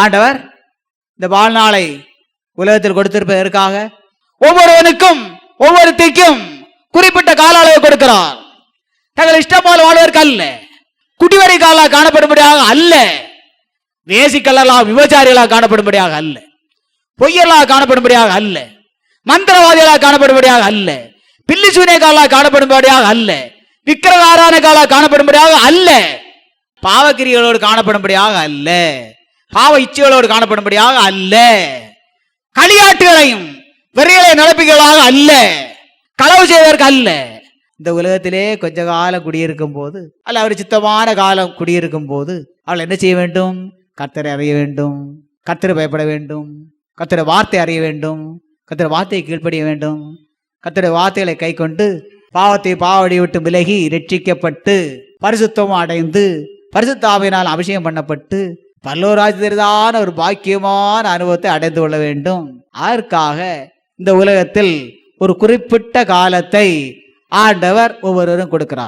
ஆண்டவர் இந்த வாழ்நாளை உலகத்தில் கொடுத்திருப்பதற்காக ஒவ்வொருவனுக்கும் ஒவ்வொருத்திக்கும் குறிப்பிட்ட கால அளவு கொடுக்கிறார். தங்கள் இஷ்டம் போல வாழ்வதற்கு அல்ல. குடிவரை காலாக காணப்படும்படியாக அல்ல. வேசிக்கல்லாக விபச்சாரிகளாக காணப்படும்படியாக அல்ல. பொய்யலாக காணப்படும்படியாக அல்ல. மந்திரவாதிகளாக காணப்படும்படியாக அல்ல. பில்லி காலாக காணப்படும்படியாக அல்ல. விக்கிரகாரான காலாக காணப்படும்படியாக அல்ல. பாவக்கிரிகளோடு காணப்படும்படியாக அல்ல. பாவ இச்சைகளோடு காணப்படும்படியாக அல்ல. களியாட்டுகளையும் வெறிகளை நடப்பிகளாக அல்ல. களவு செய்வதற்கு அல்ல. இந்த உலகத்திலே கொஞ்ச காலம் குடியிருக்கும் போது அல்ல அவர் சித்தமான காலம் குடியிருக்கும் போது அவள் என்ன செய்ய வேண்டும்? கர்த்தரை அறிய வேண்டும். கர்த்தரை பயப்பட வேண்டும். கர்த்தரை வார்த்தை அறிய வேண்டும். கர்த்தரை வார்த்தையை கீழ்ப்படிய வேண்டும். கர்த்தரை வார்த்தைகளை கை கொண்டு பாவத்தை பாவடி விட்டு விலகி ரட்சிக்கப்பட்டு பரிசுத்தம் அடைந்து பரிசுத்தாவினால் அபிஷேகம் பண்ணப்பட்டு பல்லோராஜ்யதான ஒரு பாக்கியமான அனுபவத்தை அடைந்து கொள்ள வேண்டும். அதற்காக இந்த உலகத்தில் ஒரு குறிப்பிட்ட காலத்தை ஆண்டவர் ஒவ்வொருவரும் கொடுக்கிறார்.